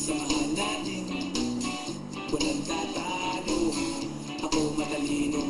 Samahan natin Walang tatalo. Ako matalino.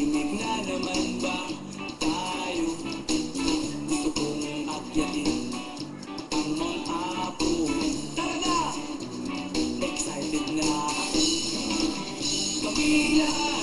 Filha.